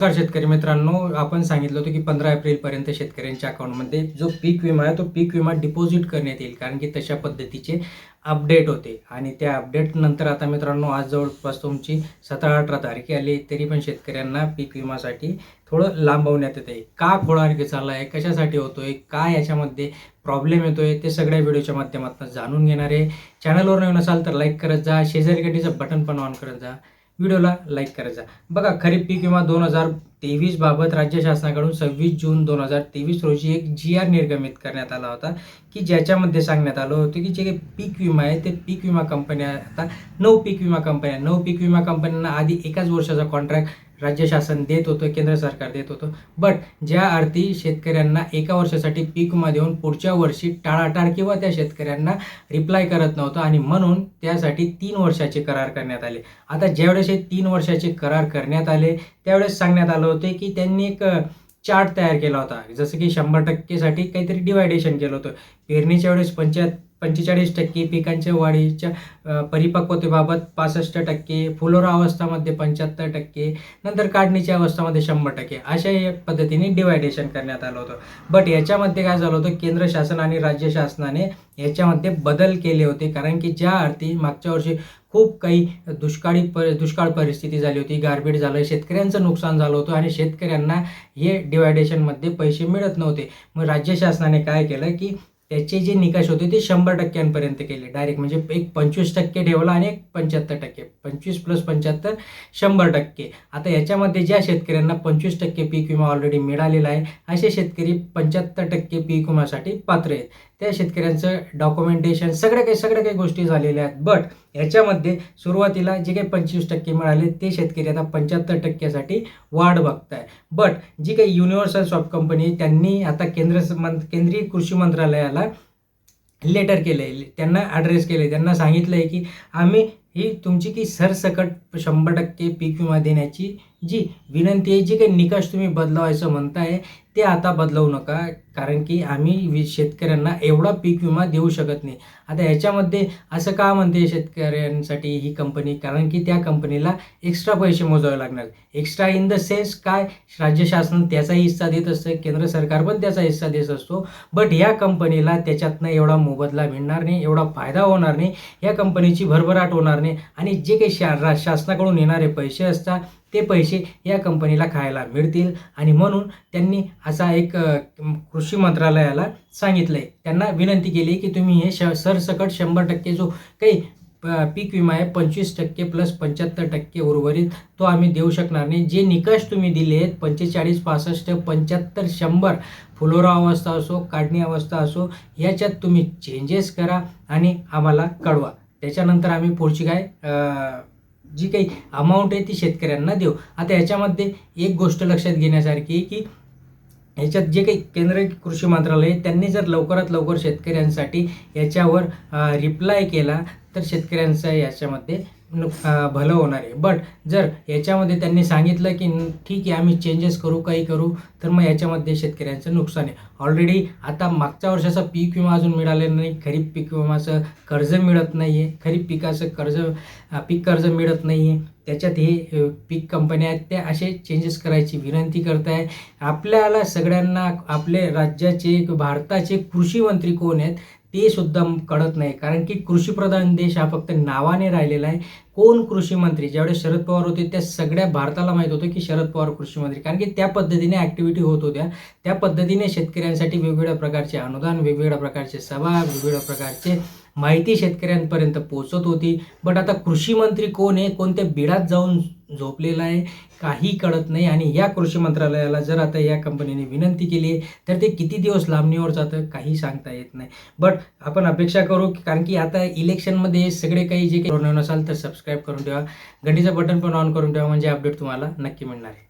नमस्कार शेतकरी मित्रांनो आपण सांगितलं होतं की पंधरा एप्रिलपर्यंत शेतकऱ्यांच्या अकाउंटमध्ये जो पीक विमा आहे तो पीक विमा डिपॉझिट करण्यात येईल कारण की तशा पद्धतीचे अपडेट होते. आणि त्या अपडेट नंतर आता मित्रांनो आज जवळपास तुमची सतरा अठरा तारखे आली तरी पण शेतकऱ्यांना पीक विमासाठी थोडं लांबवण्यात येत आहे का खोळारके चालला आहे कशासाठी होतोय काय याच्यामध्ये प्रॉब्लेम येतोय ते सगळ्या व्हिडिओच्या माध्यमातून जाणून घेणार आहे. चॅनलवर नवीन असाल तर लाईक करत जा शेजारी गाठीचं बटन पण ऑन करत जा. व्हिडिओला लाईक करायचा. बघा खरीप पीक विमा दोन हजार तेवीस बाबत राज्य शासनाकडून सव्वीस जून दोन हजार तेवीस रोजी एक जी आर निर्गमित करण्यात आला होता की ज्याच्यामध्ये सांगण्यात आलं होतं की जे काही पीक विमा आहे ते पीक विमा कंपन्या आता नऊ पीक विमा कंपन्या नऊ पीक विमा कंपन्यांना आधी एकाच वर्षाचा कॉन्ट्रॅक्ट राज्य शासन देत होतं केंद्र सरकार देत होतं. बट ज्या अर्थी शेतकऱ्यांना एका वर्षासाठी पीक विमा देऊन पुढच्या वर्षी टाळाटाळ किंवा त्या शेतकऱ्यांना रिप्लाय करत नव्हतं आणि म्हणून त्यासाठी तीन वर्षाचे करार करण्यात आले. आता ज्यावेळेस हे तीन वर्षाचे करार करण्यात आले त्यावेळेस सांगण्यात आलं होते की त्यांनी एक चार्ट तयार केला होता. जसं की शंभर टक्केसाठी काहीतरी डिवायडेशन केलं होतं. पेरणीच्या वेळेस पंचायत पंचेचाळीस टक्के पिकांच्या वाढीच्या परिपक्वतेबाबत पासष्ट टक्के फुलोरा अवस्थामध्ये पंच्याहत्तर टक्के नंतर काढणीच्या अवस्थामध्ये शंभर टक्के अशा या पद्धतीने डिवायडेशन करण्यात आलं होतं. बट याच्यामध्ये काय झालं होतं केंद्र शासन आणि राज्य शासनाने याच्यामध्ये बदल केले होते कारण की ज्या अर्थी मागच्या वर्षी खूप काही दुष्काळी प दुष्काळ परिस्थिती झाली होती गारपीट झालं शेतकऱ्यांचं नुकसान झालं होतं आणि शेतकऱ्यांना हे डिवायडेशनमध्ये पैसे मिळत नव्हते. मग राज्य शासनाने काय केलं की त्याचे जे निकष होते ते शंभर टक्क्यांपर्यंत केले. डायरेक्ट म्हणजे एक पंचवीस टक्के ठेवला आणि एक पंच्याहत्तर टक्के. पंचवीस प्लस पंच्याहत्तर शंभर टक्के. आता याच्यामध्ये ज्या शेतकऱ्यांना पंचवीस टक्के पीक विमा ऑलरेडी मिळालेला आहे असे शेतकरी पंच्याहत्तर टक्के पीक विम्यासाठी पात्र आहेत. त्या शेतकऱ्यांचं डॉक्युमेंटेशन सगळ्या काही सगळ्या काही गोष्टी झालेल्या आहेत. बट याच्यामध्ये सुरुवातीला जे काही पंचवीस टक्के मिळाले ते शेतकरी आता पंच्याहत्तर टक्क्यासाठी वाढ बघताय. बट जी काही युनिव्हर्सल सॉफ्ट कंपनी त्यांनी आता केंद्र स- मं- केंद्रीय कृषी मंत्रालयाला लेटर केलं आहे त्यांना ॲड्रेस केलं आहे त्यांना सांगितलं आहे की आम्ही ही तुमची की सरसकट शंभर टक्के पीक विमा देण्याची जी विनंती आहे जी काही निकष तुम्ही बदलवायचं म्हणताय ते आता बदलवू नका. कारण की आम्ही वि- शेतकऱ्यांना एवढा पीक विमा देऊ शकत नाही. आता याच्यामध्ये असं का म्हणते शेतकऱ्यांसाठी ही कंपनी कारण की त्या कंपनीला एक्स्ट्रा पैसे मोजावे लागणार. एक्स्ट्रा इन द सेन्स काय? राज्य शासन त्याचाही हिस्सा देत असतं केंद्र सरकार पण त्याचा हिस्सा देत असतो. बट या कंपनीला त्याच्यातनं एवढा मोबदला मिळणार नाही एवढा फायदा होणार नाही. या कंपनीची भरभराट होणार नाही. आणि जे काही शा रा- शासनाकडून येणारे पैसे असतात ते पैसे या कंपनीला खायला मिळतील. आणि म्हणून त्यांनी असा एक कृषी मंत्रालयाला सांगितलं आहे त्यांना विनंती केली की तुम्ही हे श सरसकट शंभर टक्के जो काही पीक विमा आहे पंचवीस टक्के प्लस पंच्याहत्तर टक्के उर्वरित तो आम्ही देऊ शकणार नाही. जे निकष तुम्ही दिले आहेत पंचेचाळीस पासष्ट पंच्याहत्तर शंभर फुलोरा अवस्था असो काढणी अवस्था असो याच्यात तुम्ही चेंजेस करा आणि आम्हाला कळवा. त्याच्यानंतर आम्ही पुढची काय जी काही अमाऊंट आहे ती शेतकऱ्यांना देऊ. आता याच्यामध्ये एक गोष्ट लक्षात घेण्यासारखी की ह्याच्यात जे काही केंद्रीय कृषी मंत्रालय आहे, त्यांनी जर लवकरात लवकर शेतकऱ्यांसाठी याच्यावर रिप्लाय केला तर शेतकऱ्यांचा याच्यामध्ये भलं होणार आहे. बट जर याच्यामध्ये त्यांनी सांगितलं की ठीक आहे आम्ही चेंजेस करू काही करू तर मग याच्यामध्ये शेतकऱ्यांचं नुकसान आहे. ऑलरेडी आता मागच्या वर्षाचा पीक विमा अजून मिळालेला नाही. खरीप पीक विमाचं कर्ज मिळत नाही आहे खरीप पिकाचं कर्ज पीक कर्ज मिळत नाही आहे त्याच्यात हे पीक कंपन्या आहेत त्या असे चेंजेस करायची विनंती करत आहे आपल्याला सगळ्यांना आपले राज्याचे भारताचे कृषी मंत्री कोण आहेत ते सुद्धा कळत नाही. कारण की कृषीप्रधान देश हा फक्त नावाने राहिलेला आहे. कोण कृषी मंत्री? ज्यावेळेस शरद पवार होते त्या सगळ्या भारताला माहीत होतं की शरद पवार कृषी मंत्री. कारण की त्या पद्धतीने ॲक्टिव्हिटी होत होत्या. त्या पद्धतीने शेतकऱ्यांसाठी वेगवेगळ्या प्रकारचे अनुदान वेगवेगळ्या प्रकारचे सभा वेगवेगळ्या प्रकारचे माहिती शेतकऱ्यांपर्यंत पोहोचत होती. बट आता कृषी मंत्री कोण आहे? कोणत्या बिडात जाऊन झोपलेला आहे काही कळत नाही आणि या कृषी मंत्रालयाला जर आता या कंपनीने विनंती केली आहे तर ते किती दिवस लांबणीवर जातं काही सांगता येत नाही. बट आपण अपेक्षा करू की- कारण की आता इलेक्शनमध्ये सगळे काही जे काही नसाल तर सबस्क्राईब करून ठेवा. घंटीचं बटन पण ऑन करून ठेवा म्हणजे अपडेट तुम्हाला नक्की मिळणार आहे.